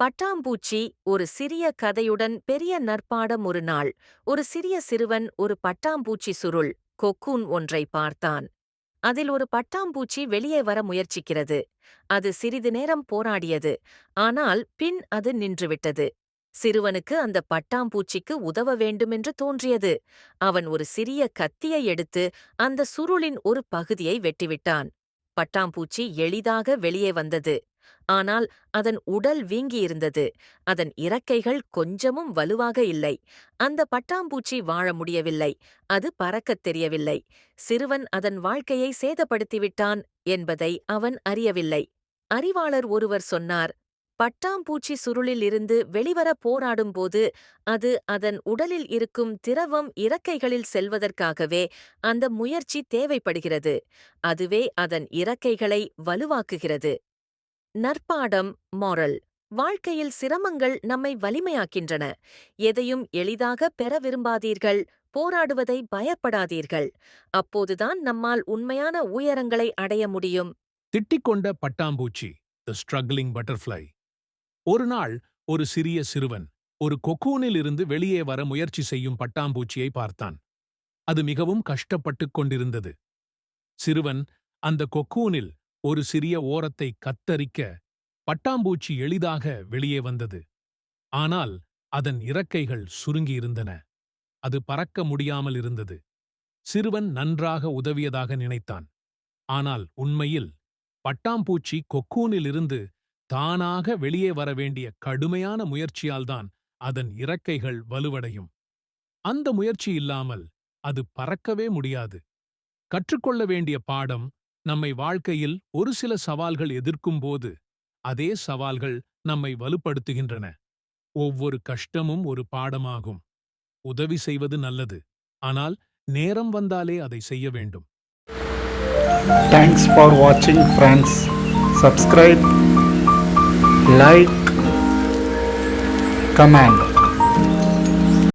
பட்டாம்பூச்சி ஒரு சிறிய கதையுடன் பெரிய நற்பாடம் ஒரு நாள். ஒரு சிறிய சிறுவன் ஒரு பட்டாம்பூச்சி சுருள் கொக்கூன் ஒன்றை பார்த்தான். அதில் ஒரு பட்டாம்பூச்சி வெளியே வர முயற்சிக்கிறது. அது சிறிது நேரம் போராடியது. ஆனால் பின் அது நின்றுவிட்டது. சிறுவனுக்கு அந்த பட்டாம்பூச்சிக்கு உதவ வேண்டுமென்று தோன்றியது. அவன் ஒரு சிறிய கத்தியை எடுத்து அந்த சுருளின் ஒரு பகுதியை வெட்டிவிட்டான். பட்டாம்பூச்சி எளிதாக வெளியே வந்தது. ஆனால் அதன் உடல் வீங்கியிருந்தது. அதன் இறக்கைகள் கொஞ்சமும் வலுவாக இல்லை. அந்த பட்டாம்பூச்சி வாழ முடியவில்லை. அது பறக்கத் தெரியவில்லை. சிறுவன் அதன் வாழ்க்கையை சேதப்படுத்திவிட்டான் என்பதை அவன் அறியவில்லை. அறிவாளர் ஒருவர் சொன்னார் பட்டாம்பூச்சி சுருளில் இருந்து வெளிவர போராடும்போது அது அதன் உடலில் இருக்கும் திரவம் இறக்கைகளில் செல்வதற்காகவே அந்த முயற்சி தேவைப்படுகிறது. அதுவே அதன் இறக்கைகளை வலுவாக்குகிறது. நற்பாடம் மாரல் வாழ்க்கையில் சிரமங்கள் நம்மை வலிமையாக்கின்றன. எதையும் எளிதாக பெற விரும்பாதீர்கள் போராடுவதை பயப்படாதீர்கள். அப்போதுதான் நம்மால் உண்மையான உயரங்களை அடைய முடியும். திட்டிக்கொண்ட பட்டாம்பூச்சி த ஸ்ட்ரகிளிங் பட்டர்ஃப்ளை ஒரு நாள் ஒரு சிறிய சிறுவன் ஒரு கொக்கூனில் இருந்து வெளியே வர முயற்சி செய்யும் பட்டாம்பூச்சியை பார்த்தான். அது மிகவும் கஷ்டப்பட்டுக் கொண்டிருந்தது. சிறுவன் அந்த கொக்கூனில் ஒரு சிறிய ஓரத்தை கத்தரிக்க பட்டாம்பூச்சி எளிதாக வெளியே வந்தது. ஆனால் அதன் இறக்கைகள் சுருங்கியிருந்தன. அது பறக்க முடியாமல் இருந்தது. சிறுவன் நன்றாக உதவியதாக நினைத்தான். ஆனால் உண்மையில் பட்டாம்பூச்சி கொக்கூனிலிருந்து தானாக வெளியே வர வேண்டிய கடுமையான முயற்சியால்தான் அதன் இறக்கைகள் வலுவடையும். அந்த முயற்சி இல்லாமல் அது பறக்கவே முடியாது. கற்றுக்கொள்ள வேண்டிய பாடம் நம்மை வாழ்க்கையில் ஒரு சில சவால்கள் எதிர்க்கும் போது அதே சவால்கள் நம்மை வலுப்படுத்துகின்றன. ஒவ்வொரு கஷ்டமும் ஒரு பாடமாகும். உதவி செய்வது நல்லது. ஆனால் நேரம் வந்தாலே அதை செய்ய வேண்டும். தேங்க்ஸ் ஃபார் வாட்சிங் ஃப்ரெண்ட்ஸ் சப்ஸ்கிரைப் லைக் கமெண்ட்